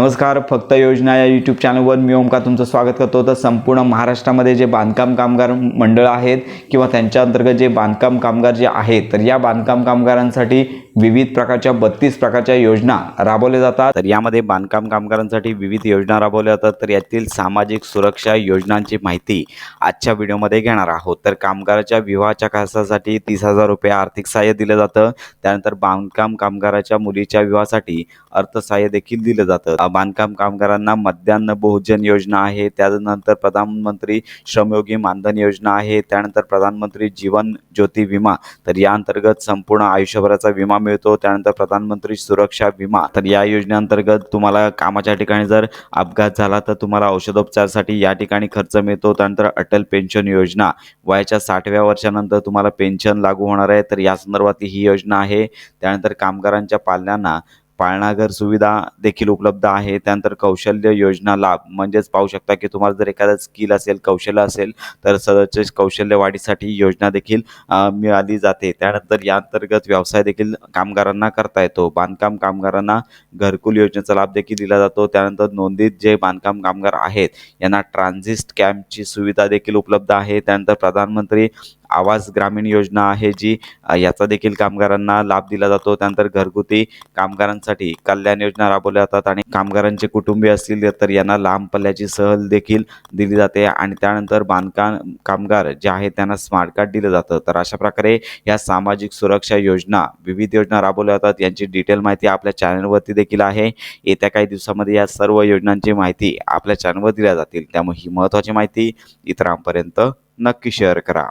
नमस्कार फक्त योजना या यूट्यूब चॅनलवर मी ओमका तुमचं स्वागत करतो. तर संपूर्ण महाराष्ट्रामध्ये जे बांधकाम कामगार मंडळ आहेत किंवा त्यांच्या अंतर्गत जे बांधकाम कामगार जे आहेत तर या बांधकाम कामगारांसाठी विविध प्रकारच्या बत्तीस प्रकारच्या योजना राबवल्या जातात. तर यामध्ये बांधकाम कामगारांसाठी विविध योजना राबवल्या जातात. तर यातील सामाजिक सुरक्षा योजनांची माहिती आजच्या व्हिडिओमध्ये घेणार आहोत. तर कामगाराच्या विवाहाच्या खर्चासाठी तीस हजार रुपये आर्थिक सहाय्य दिलं जातं. त्यानंतर बांधकाम कामगाराच्या मुलीच्या विवाहासाठी अर्थसहाय्य देखील दिलं जातं. बांधकाम कामगारांना मध्यान्न भोजन योजना आहे त्यानंतर प्रधानमंत्री श्रमयोगी मानधन योजना आहे त्यानंतर प्रधानमंत्री जीवन ज्योती विमा. तर या अंतर्गत संपूर्ण आयुष्यभराचा विमा मिळतो त्यानंतर प्रधानमंत्री सुरक्षा विमा. तर या योजनेअंतर्गत तुम्हाला कामाच्या ठिकाणी जर अपघात झाला तर तुम्हाला औषधोपचारासाठी या ठिकाणी खर्च मिळतो. त्यानंतर अटल पेन्शन योजना. वयाच्या साठव्या वर्षानंतर तुम्हाला पेन्शन लागू होणार आहे. तर या संदर्भातली ही योजना आहे. त्यानंतर कामगारांच्या पाल्यांना पाळणाघर सुविधा देखील उपलब्ध आहे. त्यानंतर कौशल्य योजना लाभ. म्हणजेच पाहू शकता की तुम्हाला जर एखादं स्किल असेल कौशल्य असेल तर सदरचे कौशल्य वाढीसाठी योजना देखील मिळाली जाते. त्यानंतर या अंतर्गत व्यवसाय देखील कामगारांना करता येतो. बांधकाम कामगारांना घरकुल योजनेचा लाभ देखील दिला जातो. त्यानंतर नोंदीत जे बांधकाम कामगार आहेत यांना ट्रान्झिस्ट कॅम्पची सुविधा देखील उपलब्ध आहे. त्यानंतर प्रधानमंत्री आवास ग्रामीण योजना आहे जी याचा देखील कामगारांना लाभ दिला जातो. त्यानंतर घरगुती कामगारांसाठी कल्याण योजना राबवल्या जातात आणि कामगारांचे कुटुंबीय असतील तर यांना लांब पल्ल्याची सहल देखील दिली जाते आणि त्यानंतर बांधकाम कामगार जे आहेत त्यांना स्मार्ट कार्ड दिलं जातं. तर अशा प्रकारे या सामाजिक सुरक्षा योजना विविध योजना राबवल्या जातात. यांची डिटेल माहिती आपल्या चॅनलवरती देखील आहे. येत्या काही दिवसामध्ये या सर्व योजनांची माहिती आपल्या चॅनलवर दिल्या जातील. त्यामुळे ही महत्त्वाची माहिती इतरांपर्यंत नक्की शेअर करा.